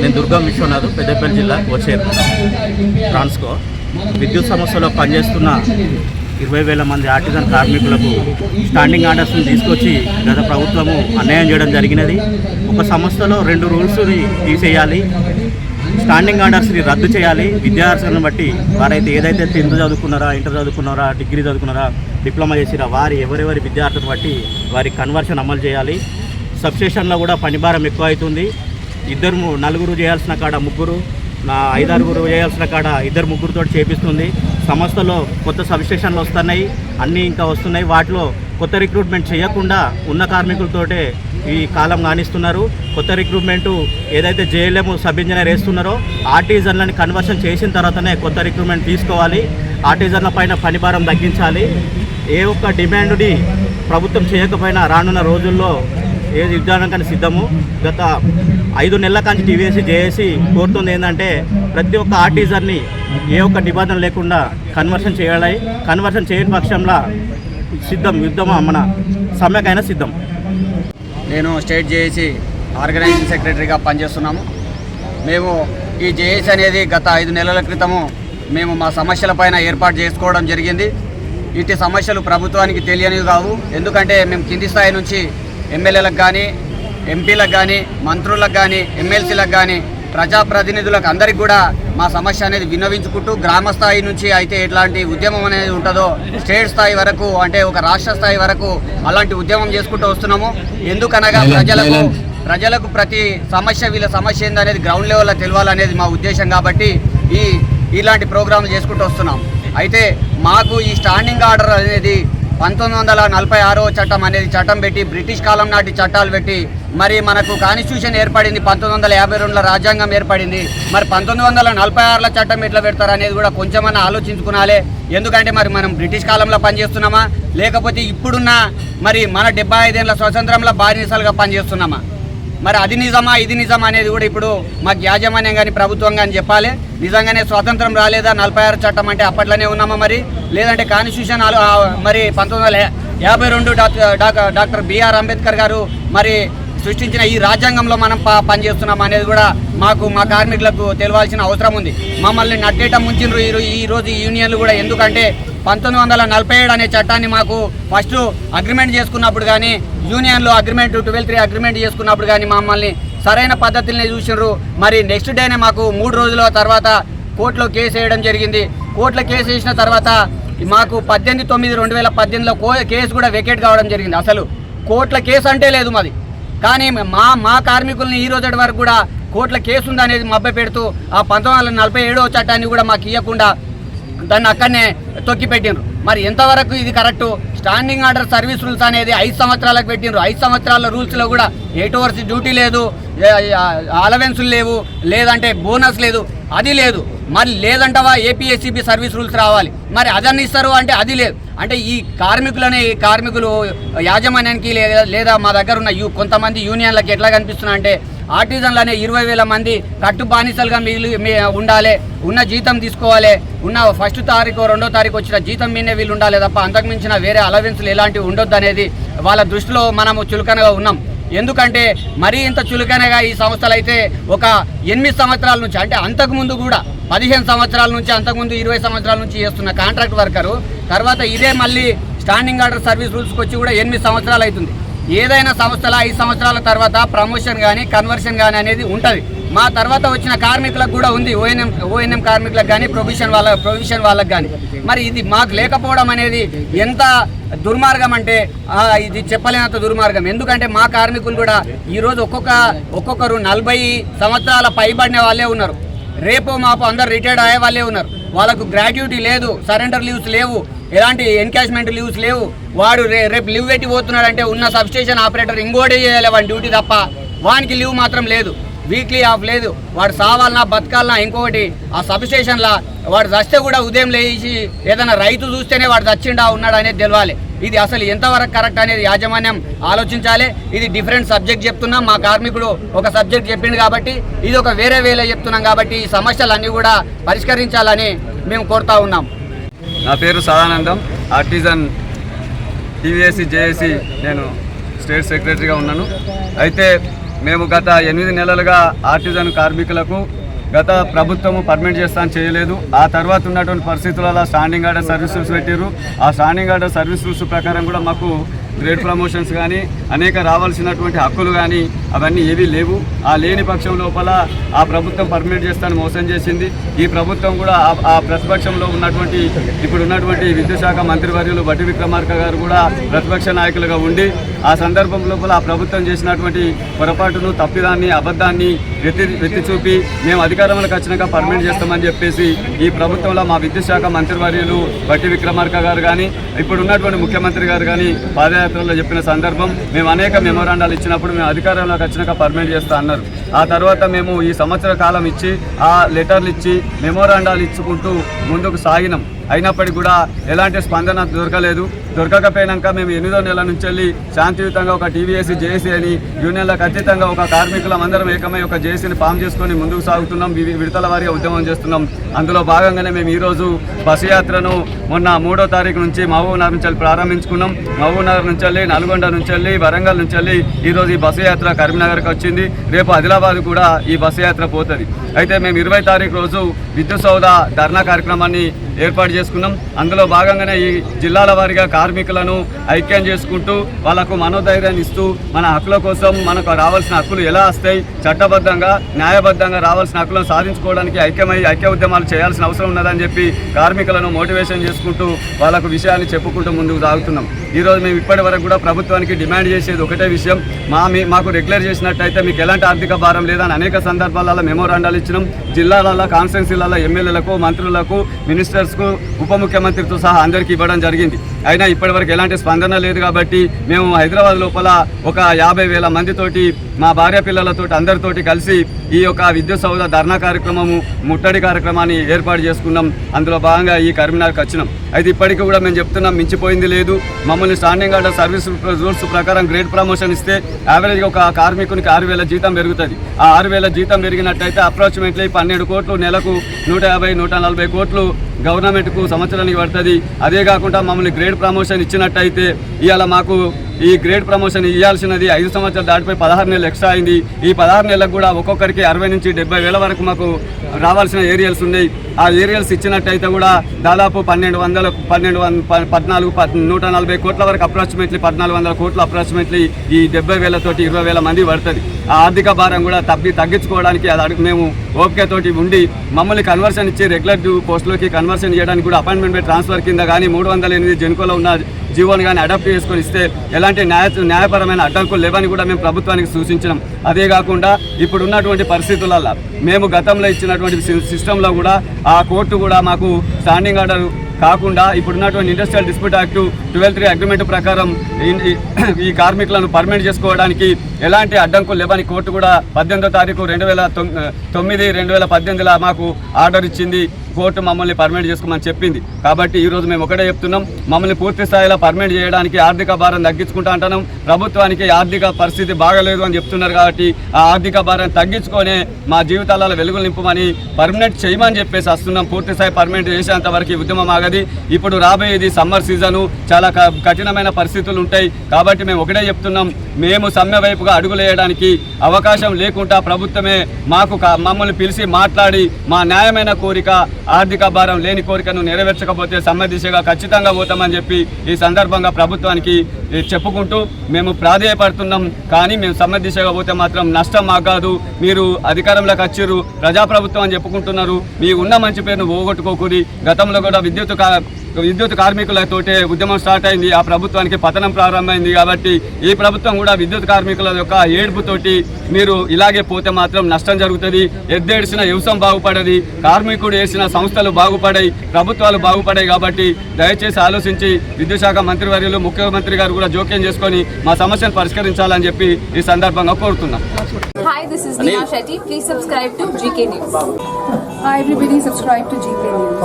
నేను దుర్గం విశ్వనాథ్ పెద్దపల్లి జిల్లా కోచేరు ట్రాన్స్కో. విద్యుత్ సంస్థలో పనిచేస్తున్న ఇరవై వేల మంది ఆర్టిజన్ కార్మికులకు స్టాండింగ్ ఆర్డర్స్ని తీసుకొచ్చి గత ప్రభుత్వము అన్యాయం చేయడం జరిగినది. ఒక సంస్థలో రెండు రూల్స్ని తీసేయాలి. స్టాండింగ్ ఆర్డర్స్ని రద్దు చేయాలి. విద్యార్థులను బట్టి వారైతే ఏదైతే టెన్త్ చదువుకున్నారా ఇంటర్ చదువుకున్నారా డిగ్రీ చదువుకున్నారా డిప్లొమా చేసిరా వారి ఎవరెవరి విద్యార్థులను బట్టి వారి కన్వర్షన్ అమలు చేయాలి. సబ్స్టేషన్లో కూడా పనిభారం ఎక్కువ అవుతుంది ఇద్దరు నలుగురు చేయాల్సిన కాడ ముగ్గురు నా ఐదారుగురు చేయాల్సిన కాడ ఇద్దరు ముగ్గురుతో చేపిస్తుంది. సంస్థలో కొత్త సబ్స్టేషన్లు వస్తున్నాయి అన్నీ ఇంకా వస్తున్నాయి. వాటిలో కొత్త రిక్రూట్మెంట్ చేయకుండా ఉన్న కార్మికులతోటే ఈ కాలం కానిస్తున్నారు కొత్త రిక్రూట్మెంట్ ఏదైతే జేఎల్ఎం సబ్ ఇంజనీర్ వేస్తున్నారో ఆర్టిజన్లని కన్వర్షన్ చేసిన తర్వాతనే కొత్త రిక్రూట్మెంట్ తీసుకోవాలి. ఆర్టిజన్ల పైన పనిభారం తగ్గించాలి. ఏ ఒక్క డిమాండ్ని ప్రభుత్వం చేయకపోయినా రానున్న రోజుల్లో ఏ యుద్ధానికని సిద్ధము. గత ఐదు నెలల కాంచి టీవీఎస్సీ జేఏసీ కోరుతుంది ఏంటంటే ప్రతి ఒక్క ఆర్టీజర్ని ఏ ఒక్క నిబంధన లేకుండా కన్వర్షన్ చేయాలి. కన్వర్షన్ చేయని పక్షంలో సిద్ధం యుద్ధం మన సమ్మెకైనా సిద్ధం. నేను స్టేట్ జేఏసీ ఆర్గనైజింగ్ సెక్రటరీగా పనిచేస్తున్నాము. మేము ఈ జేఏసీ అనేది గత ఐదు నెలల క్రితము మేము మా సమస్యలపైన ఏర్పాటు చేసుకోవడం జరిగింది. ఇటు సమస్యలు ప్రభుత్వానికి తెలియనివి కావు. ఎందుకంటే మేము కింది స్థాయి నుంచి ఎమ్మెల్యేలకు కానీ ఎంపీలకు కానీ మంత్రులకు కానీ ఎమ్మెల్సీలకు కానీ ప్రజాప్రతినిధులకు అందరికి కూడా మా సమస్య అనేది విన్నవించుకుంటూ గ్రామ స్థాయి నుంచి అయితే ఎట్లాంటి ఉద్యమం అనేది ఉంటుందో స్టేట్ స్థాయి వరకు అంటే ఒక రాష్ట్ర స్థాయి వరకు అలాంటి ఉద్యమం చేసుకుంటూ వస్తున్నాము. ఎందుకనగా ప్రజలకు ప్రజలకు ప్రతి సమస్య వీళ్ళ సమస్య ఏందనేది గ్రౌండ్ లెవెల్లో తెలియాలనేది మా ఉద్దేశం కాబట్టి ఈ ఇలాంటి ప్రోగ్రాంలు చేసుకుంటూ వస్తున్నాం. అయితే మాకు ఈ స్టాండింగ్ ఆర్డర్ అనేది పంతొమ్మిది వందల నలభై ఆరో చట్టం అనేది చట్టం పెట్టి బ్రిటిష్ కాలం నాటి చట్టాలు పెట్టి మరి మనకు కాన్స్టిట్యూషన్ ఏర్పడింది పంతొమ్మిది వందల యాభై రెండులో రాజ్యాంగం ఏర్పడింది. మరి పంతొమ్మిది వందల నలభై ఆరులో చట్టం ఎట్లా పెడతారు అనేది కూడా కొంచెమన్నా ఆలోచించుకునాలే. ఎందుకంటే మరి మనం బ్రిటిష్ కాలంలో పనిచేస్తున్నామా? లేకపోతే ఇప్పుడున్న మరి మన డెబ్బై ఐదేళ్ళ స్వతంత్రంలో బానిసలుగా పనిచేస్తున్నామా? మరి అది నిజమా ఇది నిజమా అనేది కూడా ఇప్పుడు మాకు యాజమాన్యం కానీ ప్రభుత్వం కానీ చెప్పాలి. నిజంగానే స్వాతంత్రం రాలేదా? నలభై ఆరు చట్టం అంటే అప్పట్లోనే ఉన్నామా మరి? లేదంటే కాన్స్టిట్యూషన్ ఆలో- మరి పంతొమ్మిది వందల యాభై రెండు డాక్టర్ డాక్టర్ బిఆర్ అంబేద్కర్ గారు మరి సృష్టించిన ఈ రాజ్యాంగంలో మనం పనిచేస్తున్నాం అనేది కూడా మాకు మా కార్మికులకు తెలియాల్సిన అవసరం ఉంది. మమ్మల్ని నట్టేట ముంచినరు ఈ ఈ రోజు యూనియన్లు కూడా. ఎందుకంటే పంతొమ్మిది వందల నలభై ఏడు అనే చట్టాన్ని మాకు ఫస్ట్ అగ్రిమెంట్ చేసుకున్నప్పుడు కానీ యూనియన్లో అగ్రిమెంట్ ట్వెల్వ్ త్రీ అగ్రిమెంట్ చేసుకున్నప్పుడు కానీ మమ్మల్ని సరైన పద్ధతుల్ని చూసినారు. మరి నెక్స్ట్ డేనే మాకు మూడు రోజుల తర్వాత కోర్టులో కేసు వేయడం జరిగింది. కోర్టులో కేసు వేసిన తర్వాత మాకు పద్దెనిమిది తొమ్మిది రెండు వేల పద్దెనిమిదిలో కో కేసు కూడా వెకేట్ కావడం జరిగింది. అసలు కోర్టుల కేసు అంటే లేదు మాది. కానీ మా మా కార్మికుల్ని ఈ రోజు వరకు కూడా కోట్ల కేసు ఉందనేది మభ్య పెడుతూ ఆ పంతొమ్మిది వందల నలభై ఏడవ చట్టాన్ని కూడా మాకు ఇవ్వకుండా దాన్ని అక్కడనే తొక్కి పెట్టిండ్రు. మరి ఎంతవరకు ఇది correct? Standing order service rules అనేది ఐదు సంవత్సరాలకు పెట్టిండ్రు. ఐదు సంవత్సరాల రూల్స్లో కూడా ఎయిట్ అవర్స్ డ్యూటీ లేదు అలవెన్సులు లేవు లేదంటే బోనస్ లేదు అది లేదు. మరి లేదంటవా ఏపీఎస్సీబీ సర్వీస్ రూల్స్ రావాలి. మరి అదన్ని ఇస్తారు అంటే అది లేదు. అంటే ఈ కార్మికులనే ఈ కార్మికులు యాజమాన్యానికి లేదా లేదా మా దగ్గర ఉన్న యూ కొంతమంది యూనియన్లకు ఎట్లా కనిపిస్తున్నా అంటే ఆర్టిజన్లు అనే ఇరవై వేల మంది కట్టు బానిసలుగా మిగిలి ఉండాలి. ఉన్న జీతం తీసుకోవాలి. ఉన్న ఫస్ట్ తారీఖు రెండో తారీఖు వచ్చిన జీతం మీదే వీళ్ళు ఉండాలి తప్ప అంతకు మించిన వేరే అలవెన్స్లు ఎలాంటివి ఉండొద్దు అనేది వాళ్ళ దృష్టిలో మనము చులకనగా ఉన్నాం. ఎందుకంటే మరీ ఇంత చులకనగా ఈ సంస్థలు అయితే ఒక ఎనిమిది సంవత్సరాల నుంచి అంటే అంతకుముందు కూడా పదిహేను సంవత్సరాల నుంచి అంతకుముందు ఇరవై సంవత్సరాల నుంచి చేస్తున్న కాంట్రాక్ట్ వర్కరు తర్వాత ఇదే మళ్ళీ స్టాండింగ్ ఆర్డర్ సర్వీస్ రూల్స్కి వచ్చి కూడా ఎనిమిది సంవత్సరాలు అవుతుంది. ఏదైనా సంస్థల ఐదు సంవత్సరాల తర్వాత ప్రమోషన్ కానీ కన్వర్షన్ కానీ అనేది ఉంటుంది. మా తర్వాత వచ్చిన కార్మికులకు కూడా ఉంది ఓఎన్ఎం ఓఎన్ఎం కార్మికులకు కానీ ప్రొవిషన్ వాళ్ళ ప్రొవిషన్ వాళ్ళకి కానీ. మరి ఇది మాకు లేకపోవడం అనేది ఎంత దుర్మార్గం అంటే ఇది చెప్పలేనంత దుర్మార్గం. ఎందుకంటే మా కార్మికులు కూడా ఈరోజు ఒక్కొక్క ఒక్కొక్కరు నలభై సంవత్సరాల పైబడిన వాళ్ళే ఉన్నారు. రేపు మాపు అందరు రిటైర్డ్ అయ్యే వాళ్ళే ఉన్నారు. వాళ్ళకు గ్రాట్యుటీ లేదు సరెండర్ లీవ్స్ లేవు ఎలాంటి ఎన్కాష్మెంట్ లీవ్స్ లేవు. వాడు రే రేపు లీవ్ పెట్టి పోతున్నాడంటే ఉన్న సబ్స్టేషన్ ఆపరేటర్ ఇంకోటి చేయాలి వాడి డ్యూటీ తప్ప వానికి లీవ్ మాత్రం లేదు. వీక్లీ ఆఫ్ లేదు. వాడు సావాలన్నా బతకాలన్నా ఇంకొకటి ఆ సబ్స్టేషన్లా వాడు చస్తే కూడా ఉదయం లేచి ఏదైనా రైతు చూస్తేనే వాడు చచ్చిండా ఉన్నాడు అనేది తెలవాలి. ఇది అసలు ఎంతవరకు కరెక్ట్ అనేది యాజమాన్యం ఆలోచించాలి. ఇది డిఫరెంట్ సబ్జెక్ట్ చెప్తున్నాం. మా కార్మికుడు ఒక సబ్జెక్ట్ చెప్పిండు కాబట్టి ఇది ఒక వేరే వేలో చెప్తున్నాం కాబట్టి ఈ సమస్యలన్నీ కూడా పరిష్కరించాలని మేము కోరుతా ఉన్నాం. నా పేరు సదానందం. ఆర్టిజన్ టీవీఎస్సీ జేఏసీ నేను స్టేట్ సెక్రటరీగా ఉన్నాను. అయితే మేము గత ఎనిమిది నెలలుగా ఆర్టిజన్ కార్మికులకు గత ప్రభుత్వము పర్మిట్ చేస్తా అని చేయలేదు. ఆ తర్వాత ఉన్నటువంటి పరిస్థితులలో స్టాండింగ్ ఆర్డర్ సర్వీస్ రూల్స్ పెట్టారు ఆ స్టాండింగ్ ఆర్డర్ సర్వీస్ రూల్స్ ప్రకారం కూడా మాకు గ్రేడ్ ప్రమోషన్స్ కానీ అనేక రావాల్సినటువంటి హక్కులు కానీ అవన్నీ ఏవీ లేవు. ఆ లేని పక్షం లోపల ఆ ప్రభుత్వం పర్మిట్ చేస్తాను మోసం చేసింది. ఈ ప్రభుత్వం కూడా ఆ- ప్రతిపక్షంలో ఉన్నటువంటి ఇప్పుడు ఉన్నటువంటి విద్యుత్ శాఖ మంత్రివర్యులు బట్టి విక్రమార్క గారు కూడా ప్రతిపక్ష నాయకులుగా ఉండి ఆ సందర్భం లోపల ఆ ప్రభుత్వం చేసినటువంటి పొరపాటును తప్పిదాన్ని అబద్ధాన్ని వెతి ఎత్తి చూపి మేము అధికారంలోకి వచ్చినాక పర్మనెంట్ చేస్తామని చెప్పేసి ఈ ప్రభుత్వంలో మా విద్యుత్ శాఖ మంత్రివర్యులు బట్టి విక్రమార్క గారు కానీ ఇప్పుడు ఉన్నటువంటి ముఖ్యమంత్రి గారు కానీ పాదయాత్రలో చెప్పిన సందర్భం మేము అనేక మెమోరాండాలు ఇచ్చినప్పుడు మేము అధికారంలోకి వచ్చినాక పర్మనెంట్ చేస్తా అన్నారు. ఆ తర్వాత మేము ఈ సంవత్సర కాలం ఇచ్చి ఆ లెటర్లు ఇచ్చి మెమోరాండాలు ఇచ్చుకుంటూ ముందుకు సాగినాం. అయినప్పటికీ కూడా ఎలాంటి స్పందన దొరకలేదు. దొరకకపోయినాక మేము ఎనిమిదో నెల నుంచి వెళ్ళి శాంతియుతంగా ఒక టీవీఎస్సీ జేఏసీ అని యూనియన్లకు ఖచ్చితంగా ఒక కార్మికులం అందరం ఏకమై ఒక జేఏసీని ఫామ్ చేసుకొని ముందుకు సాగుతున్నాం. విడతల వారిగా ఉద్యమం చేస్తున్నాం. అందులో భాగంగానే మేము ఈరోజు బస్సు యాత్రను మొన్న మూడో తారీఖు నుంచి మహబూబ్నగర్ నుంచి వెళ్ళి ప్రారంభించుకున్నాం. మహబూబ్నగర్ నుంచి వెళ్ళి నల్గొండ నుంచి వెళ్ళి వరంగల్ నుంచి వెళ్ళి ఈరోజు ఈ బస్సు యాత్ర కరీంనగర్కి వచ్చింది. రేపు ఆదిలాబాద్ కూడా ఈ బస్సు యాత్ర పోతుంది. అయితే మేము ఇరవై తారీఖు రోజు విద్యుత్ సౌద ధర్నా కార్యక్రమాన్ని ఏర్పాటు చేసుకున్నాం. అందులో భాగంగానే ఈ జిల్లాల వారిగా కార్మికులను ఐక్యం చేసుకుంటూ వాళ్ళకు మనోధైర్యాన్ని ఇస్తూ మన హక్కుల కోసం మనకు రావాల్సిన హక్కులు ఎలా వస్తాయి చట్టబద్ధంగా న్యాయబద్ధంగా రావాల్సిన హక్కులను సాధించుకోవడానికి ఐక్యమై ఐక్య ఉద్యమాలు చేయాల్సిన అవసరం ఉన్నదని చెప్పి కార్మికులను మోటివేషన్ చేసుకుంటూ వాళ్ళకు విషయాన్ని చెప్పుకుంటూ ముందుకు సాగుతున్నాం. ఈరోజు మేము ఇప్పటి వరకు కూడా ప్రభుత్వానికి డిమాండ్ చేసేది ఒకటే విషయం. మా మీ మాకు రెగ్యులర్ చేసినట్టయితే మీకు ఎలాంటి ఆర్థిక భారం లేదని అనేక సందర్భాలలో మెమోరాండాలు ఇచ్చినాం. జిల్లాలలో కాన్స్టెన్సీలలో ఎమ్మెల్యేలకు మంత్రులకు మినిస్టర్స్ మినిస్టర్స్కు ఉప ముఖ్యమంత్రితో సహా అందరికీ ఇవ్వడం జరిగింది. అయినా ఇప్పటివరకు ఎలాంటి స్పందన లేదు కాబట్టి మేము హైదరాబాద్ లోపల ఒక యాభై వేల మందితోటి మా భార్య పిల్లలతోటి అందరితోటి కలిసి ఈ యొక్క విద్యుత్ సౌధ ధర్నా కార్యక్రమము ముట్టడి కార్యక్రమాన్ని ఏర్పాటు చేసుకున్నాం. అందులో భాగంగా ఈ కరీంనగర్కి వచ్చినాం. అయితే ఇప్పటికీ కూడా మేము చెప్తున్నాం మించిపోయింది లేదు. మమ్మల్ని స్టాండింగ్ ఆర్డర్ సర్వీస్ రూల్స్ ప్రకారం గ్రేడ్ ప్రమోషన్ ఇస్తే యావరేజ్గా ఒక కార్మికునికి ఆరు వేల జీతం పెరుగుతుంది. ఆ ఆరు వేల జీతం పెరిగినట్టయితే అప్రాక్సిమేట్లీ పన్నెండు కోట్లు నెలకు నూట యాభై నూట నలభై కోట్లు గవర్నమెంట్కు సంవత్సరానికి పడుతుంది. అదే కాకుండా మమ్మల్ని గ్రేడ్ ప్రమోషన్ ఇచ్చినట్టయితే ఇవాళ మాకు ఈ గ్రేడ్ ప్రమోషన్ ఇవ్వాల్సినది ఐదు సంవత్సరాలు దాటిపోయి పదహారు నెలలు ఎక్స్ట్రా అయింది. ఈ పదహారు నెలలకు కూడా ఒక్కొక్కరికి అరవై నుంచి డెబ్బై వేల వరకు మాకు రావాల్సిన ఏరియల్స్ ఉన్నాయి. ఆ ఏరియల్స్ ఇచ్చినట్టయితే కూడా దాదాపు పన్నెండు వందల పన్నెండు వంద పద్నాలుగు పద్ నూట నలభై కోట్ల వరకు అప్రాక్సిమేట్లీ పద్నాలుగు వందల కోట్లు అప్రాక్సిమేట్లీ ఈ డెబ్బై వేలతోటి ఇరవై వేల మంది పడుతుంది. ఆ ఆర్థిక భారం కూడా తగ్గి తగ్గించుకోవడానికి అది అడుగు మేము ఓపికతోటి ఉండి మమ్మల్ని కన్వర్షన్ ఇచ్చి రెగ్యులర్ పోస్టులోకి కన్వర్షన్ చేయడానికి కూడా అపాయింట్మెంట్ ట్రాన్స్ఫర్ కింద కానీ మూడు వందల ఎనిమిది జెన్కోలో ఉన్న జీవోని కానీ అడాప్ట్ చేసుకొని ఇస్తే ఎలాంటి న్యాయ న్యాయపరమైన అడ్డంకులు లేవని కూడా మేము ప్రభుత్వానికి సూచించినాం. అదే కాకుండా ఇప్పుడు ఉన్నటువంటి పరిస్థితులలో మేము గతంలో ఇచ్చినటువంటి సిస్టంలో కూడా ఆ కోర్టు కూడా మాకు స్టాండింగ్ ఆర్డర్ కాకుండా ఇప్పుడున్నటువంటి industrial dispute act twelve three agreement ప్రకారం ఈ- కార్మికులను పర్మనెంట్ చేసుకోవడానికి ఎలాంటి అడ్డంకులు లేవని కోర్టు కూడా పద్దెనిమిదో తారీఖు రెండు వేల తొమ్మిది రెండు వేల పద్దెనిమిదిలో మాకు ఆర్డర్ ఇచ్చింది. కోర్టు మమ్మల్ని పర్మిట్ చేసుకోమని చెప్పింది. కాబట్టి ఈరోజు మేము ఒకటే చెప్తున్నాం మమ్మల్ని పూర్తి స్థాయిలో పర్మిట్ చేయడానికి ఆర్థిక భారం తగ్గించుకుంటా అంటున్నాం. ప్రభుత్వానికి ఆర్థిక పరిస్థితి బాగలేదు అని చెప్తున్నారు కాబట్టి ఆ ఆర్థిక భారం తగ్గించుకొని మా జీవితాలలో వెలుగులు నింపమని పర్మనెంట్ చేయమని చెప్పేసి వస్తున్నాం. పూర్తి స్థాయి పర్మనెంట్ చేసేంత వరకు ఉద్యమం ఆగది. ఇప్పుడు రాబోయేది సమ్మర్ సీజను చాలా క- కఠినమైన పరిస్థితులు ఉంటాయి. కాబట్టి మేము ఒకటే చెప్తున్నాం మేము సమ్మె వైపుగా అడుగులు వేయడానికి అవకాశం లేకుండా ప్రభుత్వమే మాకు కా- మమ్మల్ని పిలిచి మాట్లాడి మా న్యాయమైన కోరిక ఆర్థిక భారం లేని కోరికను నెరవేర్చకపోతే సమ్మె దిశగా ఖచ్చితంగా పోతామని చెప్పి ఈ సందర్భంగా ప్రభుత్వానికి చెప్పుకుంటూ మేము ప్రాధేయపడుతున్నాం. కానీ మేము సమ్మె దిశగా పోతే మాత్రం నష్టం మాకు కాదు. మీరు అధికారంలోకి వచ్చారు ప్రజాప్రభుత్వం అని చెప్పుకుంటున్నారు. మీ ఉన్న మంచి పేరును పోగొట్టుకోకూరి గతంలో కూడా విద్యుత్ కా- విద్యుత్ కార్మికులతోటే ఉద్యమం స్టార్ట్ అయింది ఆ ప్రభుత్వానికి పతనం ప్రారంభమైంది కాబట్టి ఈ ప్రభుత్వం కూడా విద్యుత్ కార్మికుల యొక్క ఏడుపుతోటి మీరు ఇలాగే పోతే మాత్రం నష్టం జరుగుతుంది ఎద్దేడిసిన వ్యవసాయం బాగుపడది కార్మికుడు వేసిన సంస్థలు బాగుపడాయి ప్రభుత్వాలు బాగుపడాయి కాబట్టి దయచేసి ఆలోచించి విద్యుత్ శాఖ మంత్రివర్యులు ముఖ్యమంత్రి గారు కూడా జోక్యం చేసుకొని మా సమస్యను పరిష్కరించాలని చెప్పి ఈ సందర్భంగా కోరుతున్నాం Hi, this is Neha Shetty. Please subscribe to GK News. Hi everybody, subscribe to GK News.